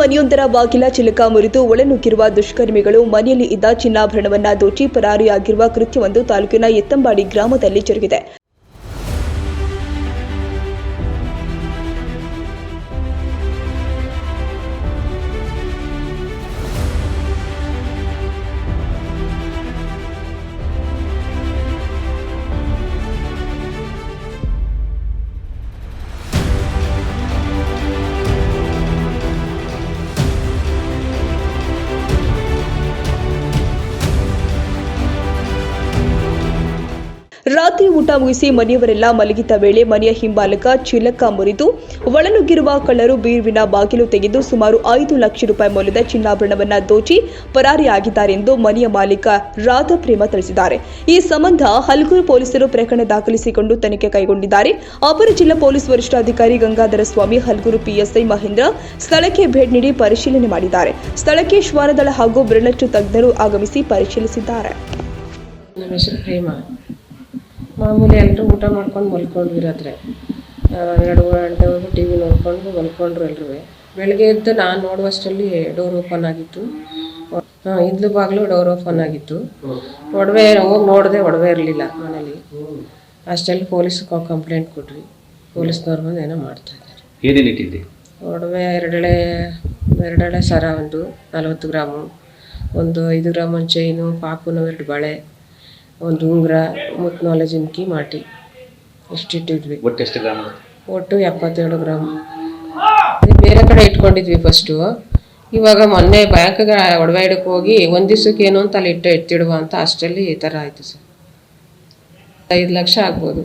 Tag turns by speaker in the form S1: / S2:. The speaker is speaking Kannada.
S1: ಮನಿಯೊಂದರ ಮನೆಯೊಂದರ ಬಾಗಿಲ ಚಿಲಕ ಮುರಿದು ಒಳನುಗ್ಗಿರುವ ದುಷ್ಕರ್ಮಿಗಳು ಮನೆಯಲ್ಲಿ ಇದ್ದ ಚಿನ್ನಾಭರಣವನ್ನ ದೋಚಿ ಪರಾರಿಯಾಗಿರುವ ಕೃತ್ಯವೊಂದು ತಾಲೂಕಿನ ಎತ್ತಂಬಾಡಿ ಗ್ರಾಮದಲ್ಲಿ ಜರುಗಿದೆ ರಾತ್ರಿ ಊಟ ಮುಗಿಸಿ ಮನೆಯವರೆಲ್ಲ ಮಲಗಿದ್ದ ವೇಳೆ ಮನೆಯ ಹಿಂಬಾಲಕ ಚಿಲಕ ಮುರಿದು ಒಳನುಗ್ಗಿರುವ ಕಳ್ಳರು ಬೀರುವಿನ ಬಾಗಿಲು ತೆಗೆದು ಸುಮಾರು ಐದು ಲಕ್ಷ ರೂಪಾಯಿ ಮೌಲ್ಯದ ಚಿನ್ನಾಭರಣವನ್ನು ದೋಚಿ ಎಂದು ಮನೆಯ ಮಾಲೀಕ ರಾಧಾ ತಿಳಿಸಿದ್ದಾರೆ ಈ ಸಂಬಂಧ ಹಲಗೂರು ಪೊಲೀಸರು ಪ್ರಕರಣ ದಾಖಲಿಸಿಕೊಂಡು ತನಿಖೆ ಕೈಗೊಂಡಿದ್ದಾರೆ ಅಪರ ಜಿಲ್ಲಾ ಪೊಲೀಸ್ ವರಿಷ್ಠಾಧಿಕಾರಿ ಗಂಗಾಧರ ಸ್ವಾಮಿ ಹಲಗೂರು ಪಿಎಸ್ಐ ಮಹೇಂದ್ರ ಸ್ಥಳಕ್ಕೆ ಭೇಟಿ ನೀಡಿ ಪರಿಶೀಲನೆ ಮಾಡಿದ್ದಾರೆ ಸ್ಥಳಕ್ಕೆ ಶ್ವಾನದಳ ಹಾಗೂ ಬ್ರಿಣಚ್ಚು ತಜ್ಞರು ಆಗಮಿಸಿ ಪರಿಶೀಲಿಸಿದ್ದಾರೆ
S2: ಮಾಮೂಲಿ ಎಲ್ಲರೂ ಊಟ ಮಾಡ್ಕೊಂಡು ಮಲ್ಕೊಂಡ್ವಿ ರಾತ್ರಿ ಎರಡು ಗಂಟೆವರೆಗೂ ಟಿ ವಿ ನೋಡ್ಕೊಂಡು ಮಲ್ಕೊಂಡ್ರು ಎಲ್ಲರೂ ಬೆಳಗ್ಗೆ ಎದ್ದು ನಾನು ನೋಡುವಷ್ಟರಲ್ಲಿ ಡೋರ್ ಓಪನ್ ಆಗಿತ್ತು ಹಾಂ ಇದ್ಲು ಬಾಗಿಲು ಡೋರ್ ಓಪನ್ ಆಗಿತ್ತು ಒಡವೆ ಹೋಗಿ ನೋಡಿದೆ ಒಡವೆ ಇರಲಿಲ್ಲ ಮನೇಲಿ ಅಷ್ಟೆಲ್ಲಿ ಪೊಲೀಸ್ಗೆ ಕಂಪ್ಲೇಂಟ್ ಕೊಡ್ರಿ ಪೊಲೀಸ್ನವ್ರು ಬಂದು ಏನೋ ಮಾಡ್ತಾ
S3: ಇದ್ದಾರೆ
S2: ಒಡವೆ ಎರಡೆಳೆ ಎರಡೆಳೆ ಸರ ಒಂದು ನಲವತ್ತು ಗ್ರಾಮು ಒಂದು ಐದು ಗ್ರಾಮ್ ಚೈನು ಪಾಪುನೂ ಎರಡು ಬಳೆ ಒಂದು ಉಂಗುರ ಮತ್ತು ನಾಲ್ಕು ಮಾಡಿ ಮಾಟಿ ಇಷ್ಟಿಟ್ಟಿದ್ವಿ ಒಟ್ಟು ಎಷ್ಟು ಗ್ರಾಮ್ ಒಟ್ಟು ಎಪ್ಪತ್ತೇಳು ಗ್ರಾಮ್ ಬೇರೆ ಕಡೆ ಇಟ್ಕೊಂಡಿದ್ವಿ ಫಸ್ಟು ಇವಾಗ ಮೊನ್ನೆ ಬ್ಯಾಂಕ್ಗೆ ಒಡವೆ ಹಿಡಕ್ಕೆ ಹೋಗಿ ಒಂದು ದಿವ್ಸಕ್ಕೆ ಏನು ಅಂತ ಅಲ್ಲಿ ಇಟ್ಟು ಇಟ್ಟಿಡುವ ಅಂತ ಅಷ್ಟರಲ್ಲಿ ಈ ಥರ ಆಯಿತು ಸರ್ ಐದು ಲಕ್ಷ ಆಗ್ಬೋದು